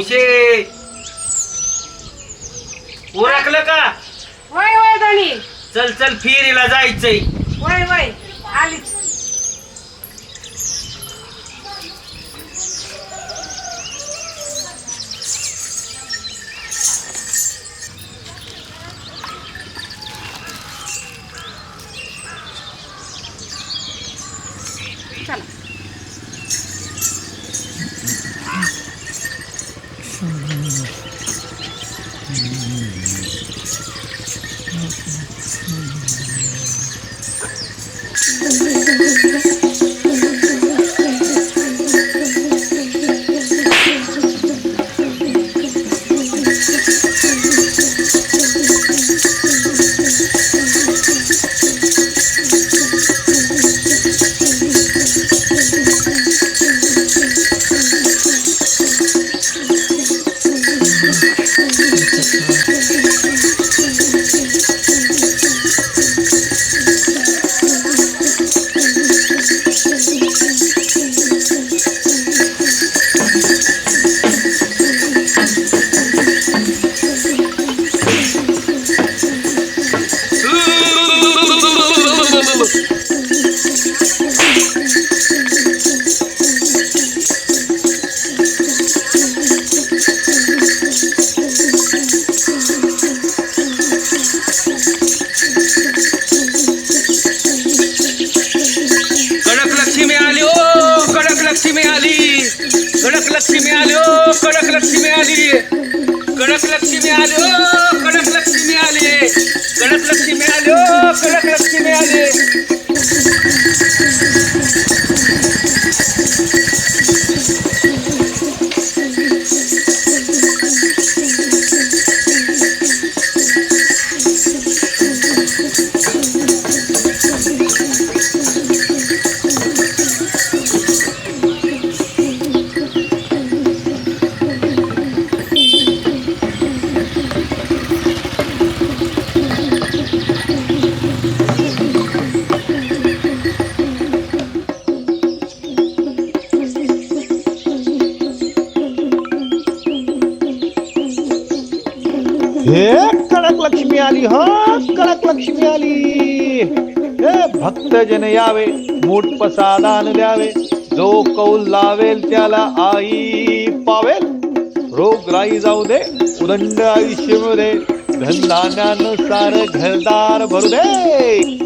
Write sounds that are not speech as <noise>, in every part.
हौशे ओळखलं का? वय वय धनी. चल चल फिरीला जायचंय. वय वय. आलीच. हे कडक लक्ष्मी आली हा कडक लक्ष्मी आली. हे भक्त जन यावे मूठ प्रसादान द्यावे जो कौल लावेल त्याला आई पावेल. रोग राई जाऊ दे उदंड आयुष्य मिळू दे धनधान्यानुसार घरदार भरू दे.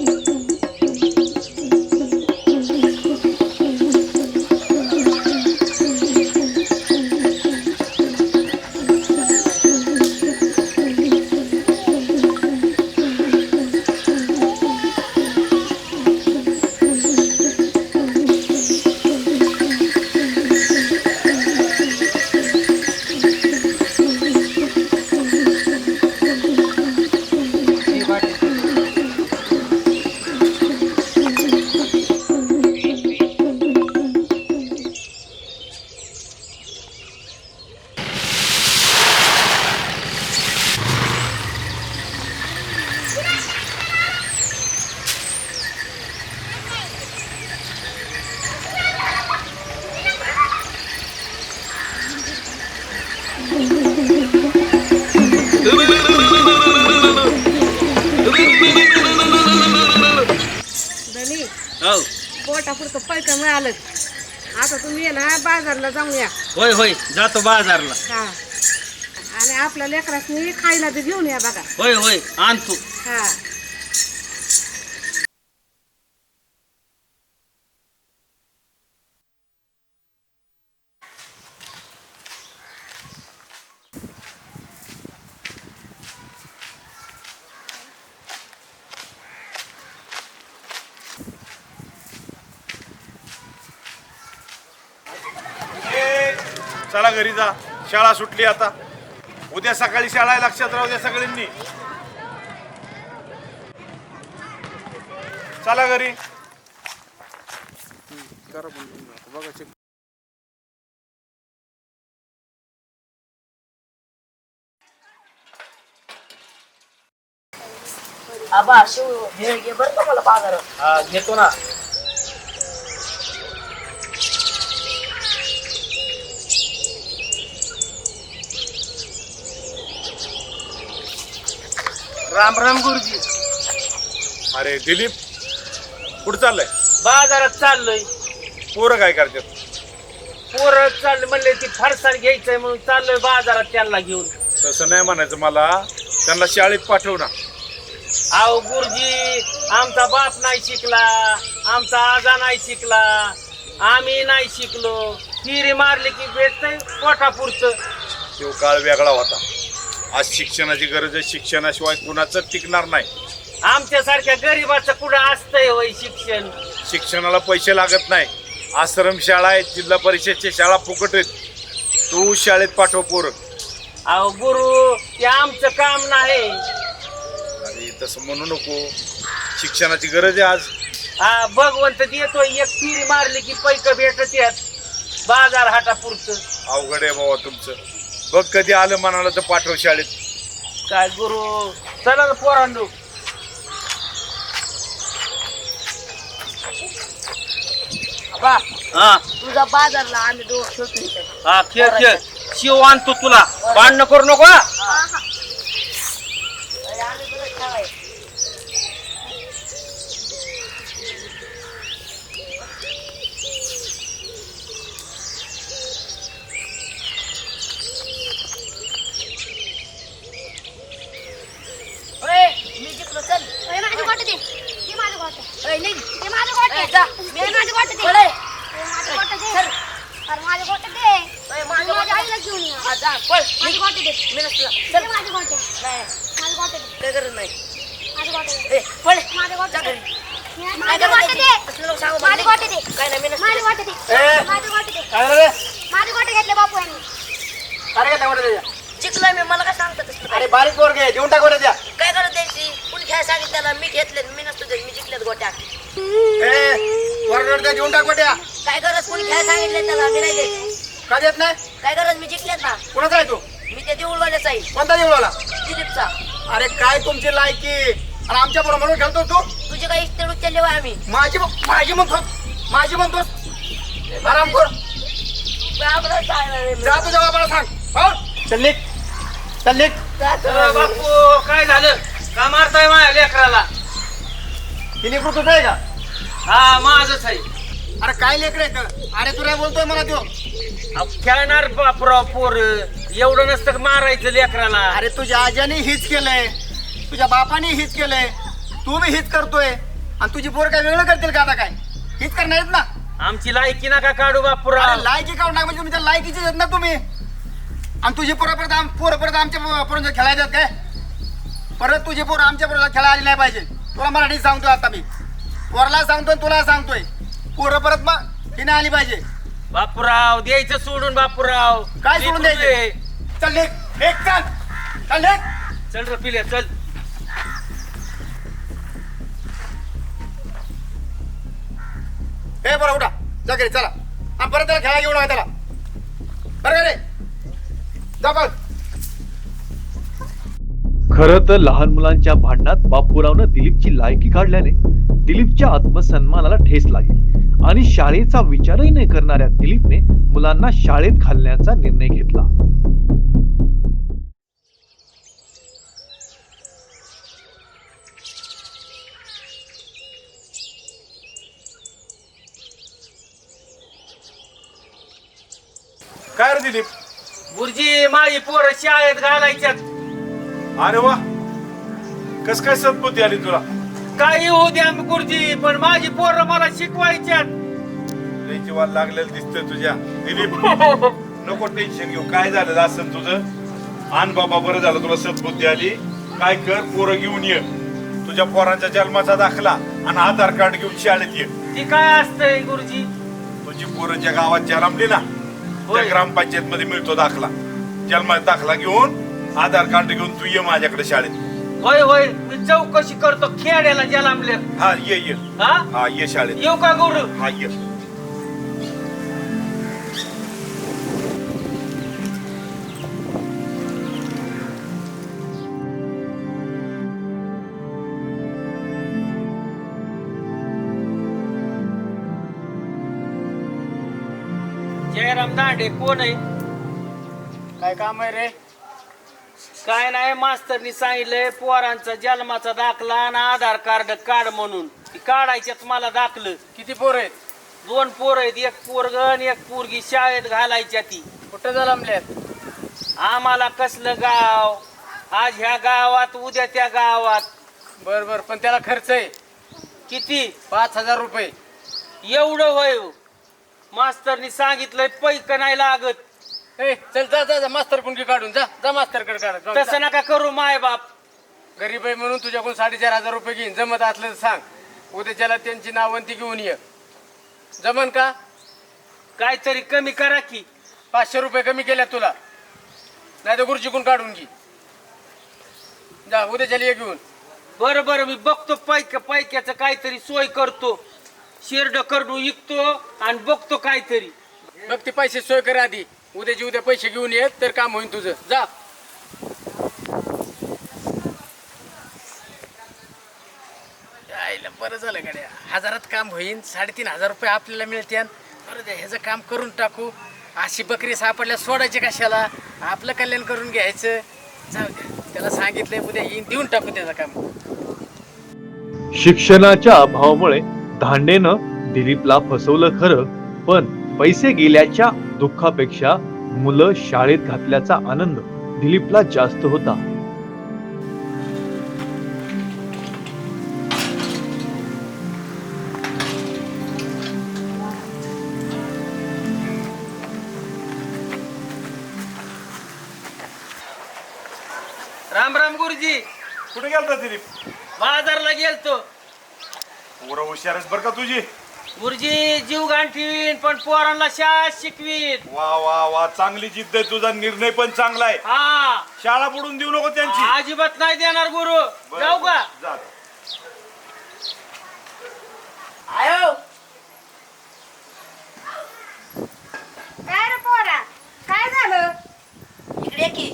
होय होय. जातो बाजारला. हा. आणि आपल्या लेकरासनी खायला बी घेऊन या बघा. होय होय. आणतो हा. शाळा सुटली आता. उद्या सकाळी शाळा आहे लक्षात राहू द्या सगळ्यांनी. चला घरी. आबा शिव हे घे बरं का मला बाजारात? हा घेतो ना. राम राम गुरुजी. अरे दिलीप कुठं चाललंय? बाजारात चाललोय. पोरं काय करतात? पोरं चाललं म्हणले ती फरसाण घ्यायचंय म्हणून चाललोय बाजारात त्यांना घेऊन. तसं नाही म्हणायचं मला. त्यांना शाळेत पाठव ना. अहो गुरुजी आमचा बाप नाही शिकला आमचा आजा नाही शिकला आम्ही नाही शिकलो. फिरी मारली की भेटतंय पोटापुरतं. तो काळ वेगळा होता. आज शिक्षणाची गरज आहे. शिक्षणाशिवाय कुणाचं टिकणार नाही. आमच्यासारख्या गरीबाचं कुठं असतंय वय शिक्षण? शिक्षणाला पैसे लागत नाही. आश्रम शाळा आहेत जिल्हा परिषदच्या शाळा फुकट आहेत. तू शाळेत पाठव पोरं. अहो गुरु ते आमचं काम नाही. अरे तसं म्हणू नको. शिक्षणाची गरज आहे आज. हा भगवंत देतोय एक फिरी मारली की पैक भेटत बाजार हाटापुरतं. अवघड आहे बाबा तुमचं. बघ कधी आलं म्हणाला तर पाठव शाळेत. काय गुरु? चला ना पोरांनो. आबा हा. तुझा बाजारला आम्ही दोघ. हा खेळ खेळ. शिव आणतो तुला. भांडणं करू नको हा? अरे आम्ही तुला खेळाय ओए, मी जिंकलो चल अरे माझी गोट दे ते माझं गोट ओए, निघ. ते माझं गोट ए, जा. ते माझं गोट दे ओए, ते माझं गोट दे चल. अरे माझं गोट दे ओए, माझं माझ्या गोट. आईला घेऊन ये हा, जा, पळ. माझं गोट दे मी नसतो. ते चल. माझं गोट नाही, माझं गोट दे काय गरज नाही. माझं गोट दे ए, पळ. माझं गोट जा दे घरी. काय माझं गरज गोट नाही. दे असलं नको सांगू माझं मला. गोट दे काय नाही, मी नसतो. माझं गोट दे ए. माझं गोट दे काय रे माझं गोट घेतले बापू यांनी अरे काय त्यामध्ये त्याच्या? जिंकलोय मी मला काय सांगतात तसलं? अरे बारीक पोरगे आहे, देऊन टाकू रे त्या काय करत द्यायची कुणी घ्यायला सांगितलं त्याला मी घेतले मी नसतो देत मी जिंकलेत गोट्या त्या देऊन टाकू त्या काय गरज? कुणी घ्यायला सांगितलं त्याला मी नाही देत. का देत नाही? काय गरज? मी जिंकलेत ना. कुणाचा आहे तू? मी ते देऊळवाल्याचा आहे. कोणता देऊळवाला? दिलीपचा. अरे काय तुमची लायकी? आणि आमच्या बरोबर म्हणून खेळतो तू. तुझे काही उचलले होय आम्ही. माझी माझी म्हणतो माझी म्हणतोस आराम कर. मी. जा तुझ्या बाबाला सांग. हो? चल निघ. चल निघ. जातो. अ, बापू काय झालं? का मारताय माझ्या लेकराला? तिने कृतच आहे का? हा माझच आहे. अरे काय लेकर अरे तू काय बोलतोय मला तू. अहो, खेळणार बापराव पोर. एवढं नसतं मारायचं लेकराला. अरे तुझ्या आज्याने हीच केलंय. तुझ्या बापाने हीच केलंय. तू बी हीच करतोय. आणि तुझी पोर काय वेगळं करतील का आता काय? हीच करणार आहेत ना? आमची लायकी नका काढू बापूराव अरे लायकी काढून टाक म्हणजे तुमच्या लायकीचे आहेत ना तुम्ही. आणि तुझी पोरं परत आम पोरं परत आमच्या पोरांच्या खेळायच्यात काय? परत तुझी पोरं आमच्या पोराला खेळायला नाही पाहिजे. तुला मराठीत सांगतोय आता मी. पोराला सांगतोय तुला सांगतोय. पोरं परत मग हिने आली पाहिजे. बापूराव द्यायचं सोडून बापूराव. काय सोडून लेकरू द्यायचं? चल एक चल. चल चल रे पिल्या चल. हे बरं उठा. जा घरी चला. आणि परत त्याला खेळायला घेऊन नका त्याला. बरं का रे? जा बघ. खरं तर लहान मुलांच्या भांडणात बापूरावनं दिलीपची लायकी काढल्याने दिलीपच्या आत्मसन्मानाला ठेस लागली. आणि शाळेचा विचारही न करणाऱ्या दिलीपने मुलांना शाळेत घालण्याचा निर्णय घेतला. काय रे दिलीप? गुरुजी माझी पोरं शाळेत घालायच्यात. अरे वा. कस काय सद्बुद्धी आली तुला? काही होऊ द्या गुरुजी पण माझी पोरं मला शिकवायच्यात लय जीवाला लागलेलं दिसतंय तुझ्या. दिलीप <laughs> नको टेन्शन घेऊ. काय झालं असं तुझं? आण बाबा बरं झालं तुला सद्बुद्धी आली. काय कर पोरं घेऊन ये. तुझ्या पोरांच्या जन्माचा दाखला आणि आधार कार्ड घेऊन शाळेत ये. ती काय असतंय गुरुजी? तुझी पोरं ज्या गावात जन्मली ना त्या होय. ग्रामपंचायत मध्ये मिळतो दाखला. जन्माचा दाखला घेऊन आधार कार्ड घेऊन तू ये माझ्याकडे शाळेत. होय होय. मी चौकशी करतो. खेड्याला जलामले हा ये ये. हा? हा ये शाळेत. येऊ का गुरु? हा ये. जयराम दांडे कोण आहे? काय काम आहे रे? काय नाही मास्तरनी सांगितलंय पोरांचा जन्माचा दाखला आणि आधार कार्ड काढ म्हणून. ती काढायच्यात मला दाखलं. किती पोर आहेत? दोन पोर आहेत एक पोरग आणि एक पोरगी शाळेत घालायच्या ती. कुठं जलमल्यात आम्हाला कसलं गाव? आज ह्या गावात उद्या त्या गावात. बर बर पण त्याला खर्च आहे. किती? पाच हजार रुपये. एवढं होय. मास्तरनी सांगितलंय पैक नाही लागत. ए चल जा जा जा मास्तर कुंडी काढून जा जा मास्तरकडे काढ. जाऊन तसं. नका करू माय बाप. गरीब आहे म्हणून तुझ्याकडून साडेचार हजार रुपये घेईन. जमत असलं तर सांग. उद्याच्याला त्यांची नावंती घेऊन ये. जमन का? काहीतरी कमी करा की. पाचशे रुपये कमी केल्या तुला. नाही तर गुरुजीकडून काढून घे. जा उद्याच्याला ये घेऊन. बरं बरं मी बघतो पैक पैक्याचं काहीतरी सोय करतो. शेरड करडू विकतो आणि बघतो काहीतरी. बघ ते पैसे सोय कर आधी. उद्याची उद्या पैसे घेऊन ये तर काम होईल तुझं. जा. यायला बरं झालं गाड्या. हजारात काम होईन साडेतीन हजार रुपये आपल्याला मिळते बरं द्या ह्याचं काम करून टाकू. अशी बकरी सापडल्या सोडायची कशाला? आपलं कल्याण करून घ्यायचं. जाऊ द्या त्याला सांगितलंय उद्या येईन देऊन टाकू त्याचं काम. शिक्षणाच्या अभावामुळे धांडेनं दिलीपला फसवलं खरं पण पैसे गेल्याच्या दुःखापेक्षा मुलं शाळेत घातल्याचा आनंद दिलीपला जास्त होता. राम राम गुरुजी. कुठे गेलता दिलीप? बाजारला गेलतो. पोरं हुशारच बरं का तुझी? गुरुजी जीव गाण ठेवीन पण पोरांना शाळा शिकवीन. वा वा वा चांगली जिद्द आहे तुझा निर्णय पण चांगला आहे. हा. शाळा बुडून देऊ नको त्यांची. अजिबात नाही देणार गुरु. बरं, जाऊ का? जा. आयो. काय रे पोरा? काय झालं? इकडे की.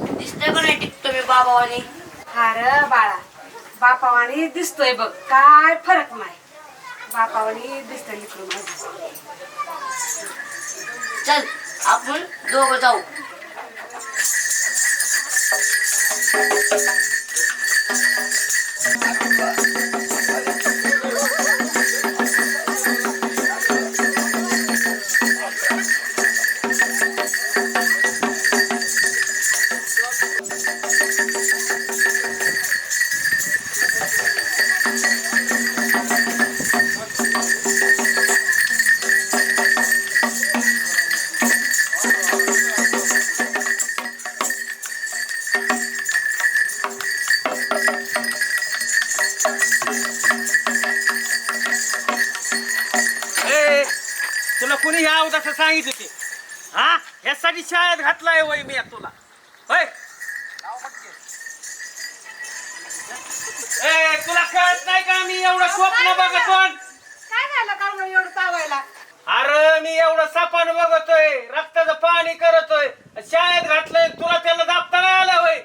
दिसतंय का नाही टिकतो मी बाबावानी? हा रे बाळा. बापावानी दिसतोय बघ काय फरक नाही. बापावानी दिसतोय लिकरू माझं चल आपण दोघं जाऊ. एवढं स्वप्न बघतो काय झालं कारण एवढं तावायला अरे मी एवढं सपान बघतोय रक्ताचं पाणी करतोय शाळेत घातलंय तुला त्याला दाबता नाही आलं होय.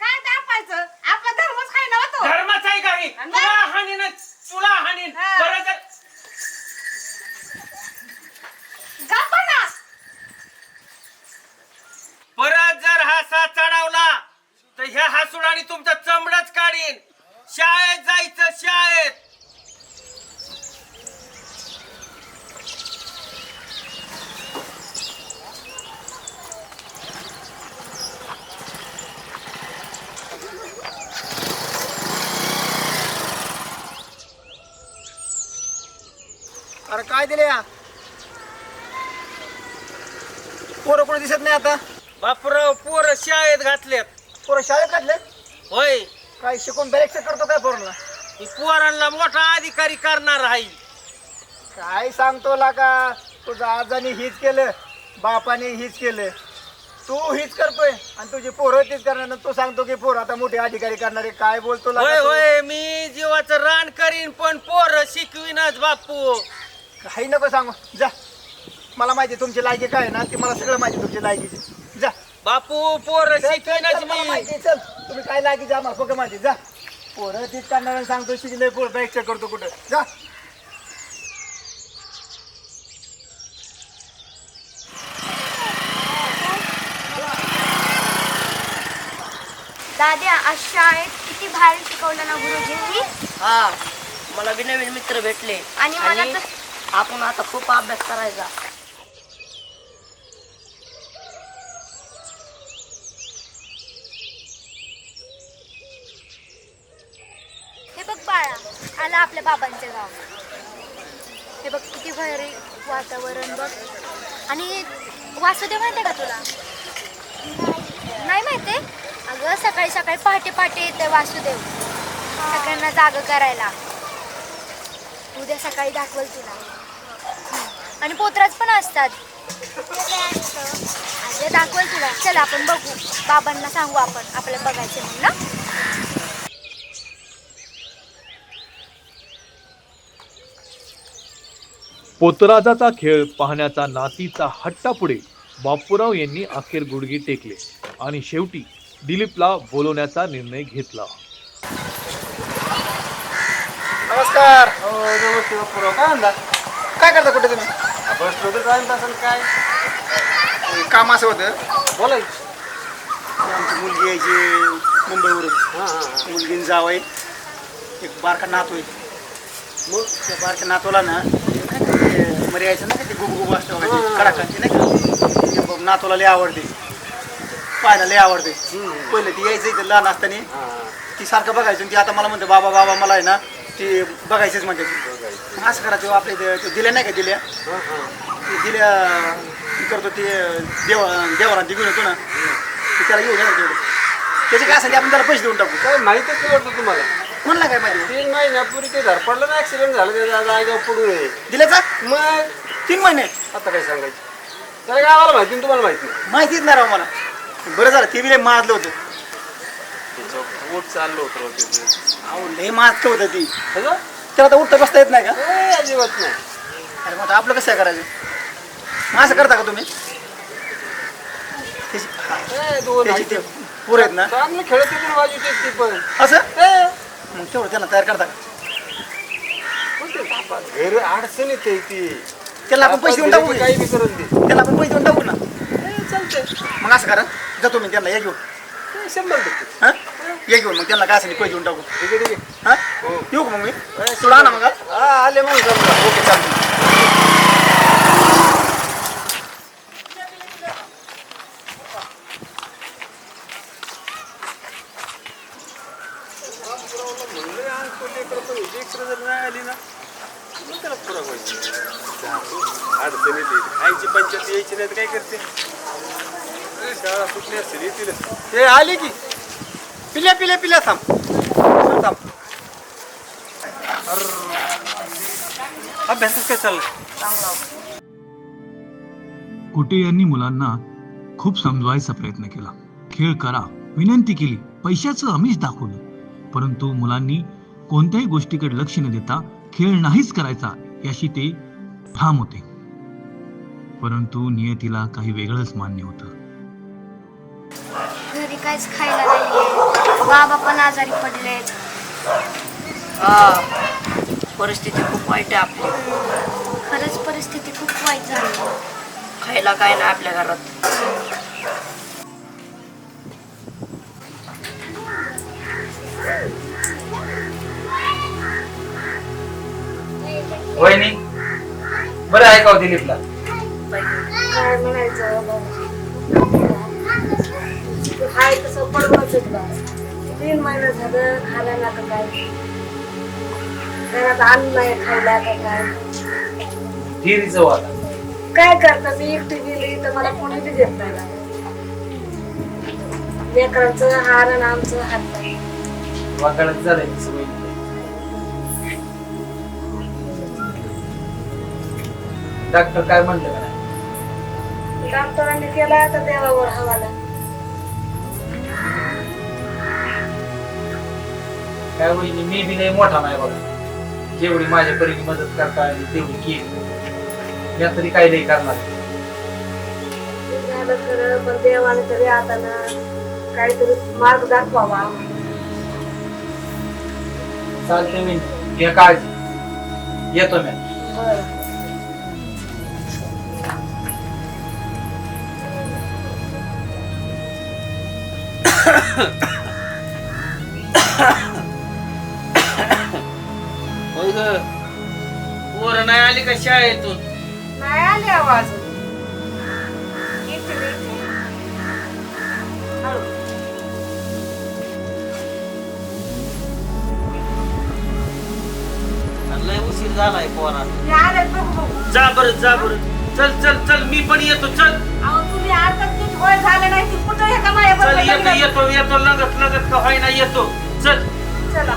काय दापायचं आपला धर्मच काय नव्हतो धर्माच आहे काही. तुला हानी ना तुला हानी हा. परत गप्पा ना. परत जर हा साथ चढवला तर ह्या हासुडाने तुमचं चमडच काढीन. शाळेत जायचं शाळेत. अरे काय दिले या? पोरं कोणी दिसत नाही आता? बापराव पोरं शाळेत घातल्यात पोरं शाळेत काढले होय. काय शिकून बॅरेक्स करतो काय पोरांना? मी पोरांना मोठा अधिकारी करणार आहे. काय सांगतो लाका तुझं आजाने हीच केलं बापाने हीच केलं. तू हीच करतोय आणि तुझी पोरं तीच करणार आणि तू सांगतो की पोर आता मोठे अधिकारी करणारे काय बोलतो होय तू? होय मी जीवाचं रान करीन पण पोरं शिकवीनच बापू. काही नको सांगू. जा. मला माहिती तुमची लायकी काय आहे ना ती मला सगळं माहिती तुमची लायकीची. बापू पोर शिकवेनच तुम्ही काय लागे जा मला बघा माझी जा. पोरं तीच करणार सांगतो शिकले पोर बॅग करतो कुठं. जा. दाद्या आज शाळेत किती भारी शिकवलं ना गुरुजींनी हा मला विनवीन मित्र भेटले. आणि मला आपण आता खूप अभ्यास करायचा. बाबांचे गाव. हे बघ किती भारी वातावरण बघ. आणि वासुदेव माहिती का तुला? नाही माहिती अगं सकाळी सकाळी पहाटे पहाटे येते वासुदेव. सगळ्यांना जाग करायला. उद्या सकाळी दाखवल तुला. आणि पोत्राच पण असतात. अगं दाखवल तुला. चल आपण बघू. बाबांना सांगू आपण. आपल्याला बघायचे म्हणून ना पोतराजाचा खेळ पाहण्याचा नातीचा हट्टापुढे बापूराव यांनी अखेर गुडघे टेकले आणि शेवटी दिलीपला बोलवण्याचा निर्णय घेतला. नमस्कार. नमस्ते बापूराव. काय म्हणता? काय करता कुठे तुम्ही? बसलो तर काय? ते काम असं होतं? बोला आमची मुलगी यायची मुंबईवरून. मुलगीन जावं एक बारका नातू आहे. मग? त्या बारक्या नातूला ना काय मरे यायचं ना ते गुबगुब असतो कडाकांची नाही का? नातूला लय आवडते. पाहायला लय आवडते. पहिले ती यायचं इथं लहान असताना. ती सारखं बघायचं. ती आता मला म्हणते बाबा बाबा मला आहे ना ती बघायचीच म्हणजे असं करायचं आपले आपल्या दिल्या नाही का दिल्या? ते दिल्या करतो ते देव देवरांती घेऊन येतो ना. ते त्याला घेऊन येणार त्याचे काय असेल आपण त्याला पैसे देऊन टाकू. काय माहितच वाटतं तुम्हाला. कोणला काय माहिती? तीन महिन्यापूर्वी ते धडपडलं ना ऍक्सिडेंट झालं त्याच्या जागेवर पडून आहे. दिल्याचा मग? तीन महिने. आता काय सांगायचं? त्या गावाला माहिती आणि तुम्हाला माहिती? माहितीच नाही राव मला. बरं झालं ते बी लय माजलं होतं. पोट चाललं होतं त्याचं. अहो लय माजलं होतं ती. हॅलो? त्याला तर उठता बसता येत नाही का? ए, अजिबात नाही. अरे मग आता आपलं कसं करायचं? मग असं करता का तुम्ही? त्याची ए, दोन त्याची आहेत. ते पोरं आहेत ना? चांगलं खेळत होती ना बाजूची ती पण. असं? ए, मग तेवढं त्यांना तयार करता का घर अडचणीत आहे ती त्याला आपण पैसे देऊन टाकू काही बी करून दे त्याला आपण पैसे देऊन टाकू ना ए, चालतंय मग असं करा जातो मी त्यांना या घेऊन शंभर टक्के हां या घेऊन मग त्यांना काय असेल ते पैसे देऊन टाकू ठीक आहे ठीक आहे हां येऊ का मग मी तुला आणा मग हा? हा आले मग समजा ओके चालतं म्हणलं आणतो लेकरं पण ही लेकरं जर नाही आली ना मग त्याला फरक व्हायची जातो अडचणीत येईल खायची पंचायत यायची नाही तर काय करते ए, शाळा सुटली असेल येतील ते आली की. पिल्या पिल्या पिल्या थांब. थांब. अभ्यासच काय चाललं कुटे यांनी मुलांना खूप समजवायचा प्रयत्न केला. खेळ करा विनंती केली पैशाचं आमिष दाखवलं. परंतु मुलांनी कोणत्याही गोष्टीकडे लक्ष न देता खेळ नाहीच करायचा याशी ते ठाम होते. परंतु नियतीला काही वेगळंच मान्य होतं. काहीच खायला नाहीये. बाबा पण आजारी पडलेत परिस्थिती खूप वाईट आहे आपली. खरंच परिस्थिती खूप वाईट झाली. खायला काय नाही आपल्या घरात. वहिनी बरं आहे का हो दिलीपला? काय म्हणायचं? हाय तसं पडवच तीन महिने झालं खायला ना का काय? घरात अन्न नाही खायला का काय? हिरीचं वाला काय करता? मी एकटी गेली तर मला कोणी बी देत नाही लेकरांचं हार आणि आमचं हात नाही. वाकडत झालंय सवय डॉक्टर काय म्हणलं का नाही? डॉक्टरांनी केला तर देवावर हवाला. काय वहिनी मी बी लय मोठा नाही बघा जेवढी माझ्या परीने मदत करता आली तेवढी केली या तरी काय नाही करणार झालं खरं पण देवाने तरी आता ना काहीतरी मार्ग दाखवावा चालते मी घ्या काळजी येतो मी बरं होय पोरं नाही आली का शाळेतून? नाही आली आवाज. येते येते हळू. लय उशीर झालाय पोरा मी आले बघू बघू. जा बरं जा बरं. चल चल चल. मी पण येतो. चल. अहो तुम्ही आता तुझ होय झालं नाही ती कुठं माझ्या चल येतो? येतो येतो. लगत लगत का होईना येतो. चल. चला.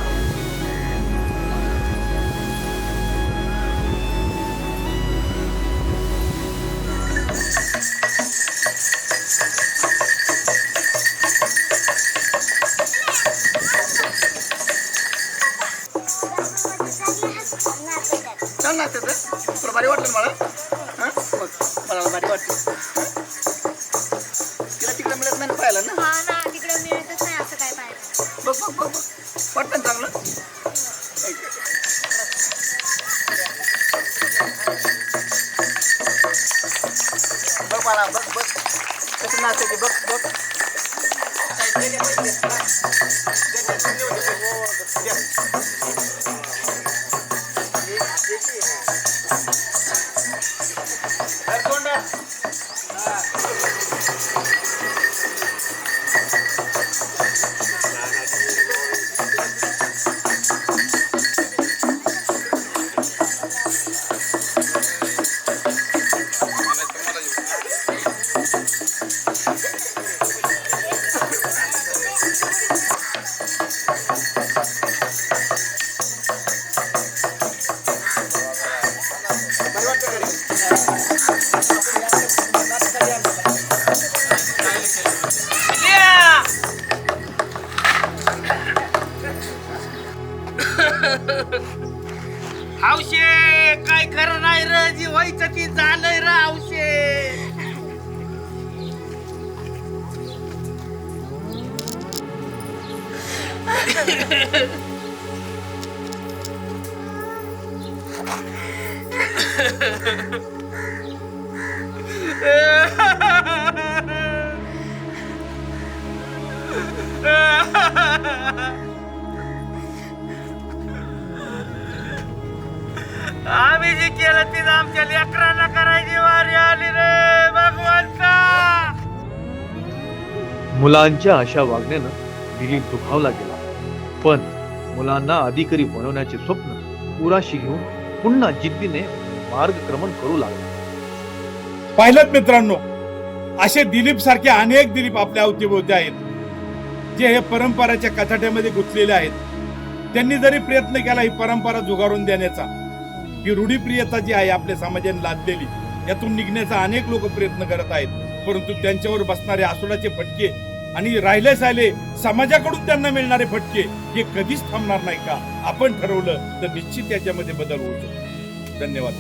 नाचते ते बघ बघ. मुलांच्या अशा वागण्यानं दिलीप दुखावला गेला. पण मुलांना अधिकारी बनवण्याचे स्वप्न पुराशी घेऊन पुन्हा जिद्दीने मार्गक्रमण करू लागला. पाहिलं मित्रांनो असे दिलीप सारखे अनेक दिलीप आपल्या अवतीभोवती आहेत. जे हे परंपराच्या कथाट्यामध्ये गुंतलेले आहेत. त्यांनी जरी प्रयत्न केला ही परंपरा जुगारून देण्याचा ही रूढीप्रियता जी आहे आपल्या समाजाने लादलेली यातून निघण्याचा अनेक लोक प्रयत्न करत आहेत. परंतु त्यांच्यावर बसणारे आसुडाचे फटके आणि राहिले आले समाजाकडून त्यांना मिळणारे फटके हे कधीच थांबणार नाही का? आपण ठरवलं तर निश्चित याच्यामध्ये बदल होऊ शकतो. धन्यवाद.